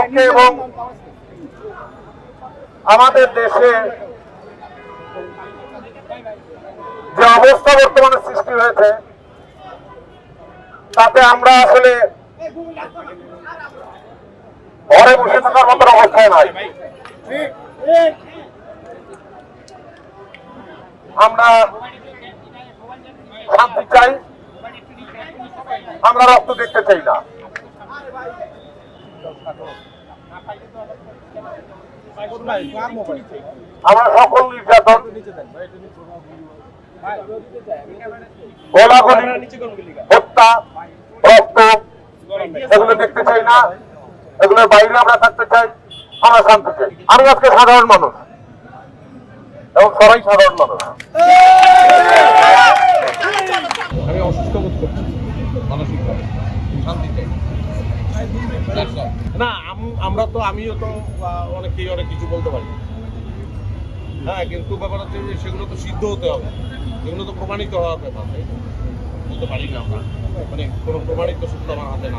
পক্ষে এবং আমাদের দেশে যে অবস্থা বর্তমানে সৃষ্টি হয়েছে, তাতে আমরা আসলে ঘরে বসে থাকার মতো অবস্থায় নাই। আমরা শান্তি চাই, আমরা রক্ত দেখতে চাই না। হত্যা, রক্ত, এগুলো দেখতে চাই না। এগুলোর বাইরে আমরা থাকতে চাই, আমরা চাই। আমি আজকে সাধারণ মানুষ। এবং সবাই সাধারণ মানুষ। আমি অসুস্থ বোধ করছি। মানসিকভাবে। শান্তি চাই. না, আম- আমরা তো, আমিও তো অনেকেই অনেক কিছু বলতে পারি। হ্যাঁ কিন্তু ব্যাপার হচ্ছে যে সেগুলো তো সিদ্ধ হতে হবে। সেগুলো তো প্রমাণিত হওয়ার ব্যাপার বলতে পারি না আমরা। মানে কোনো প্রমাণিত সত্য আমার হাতে না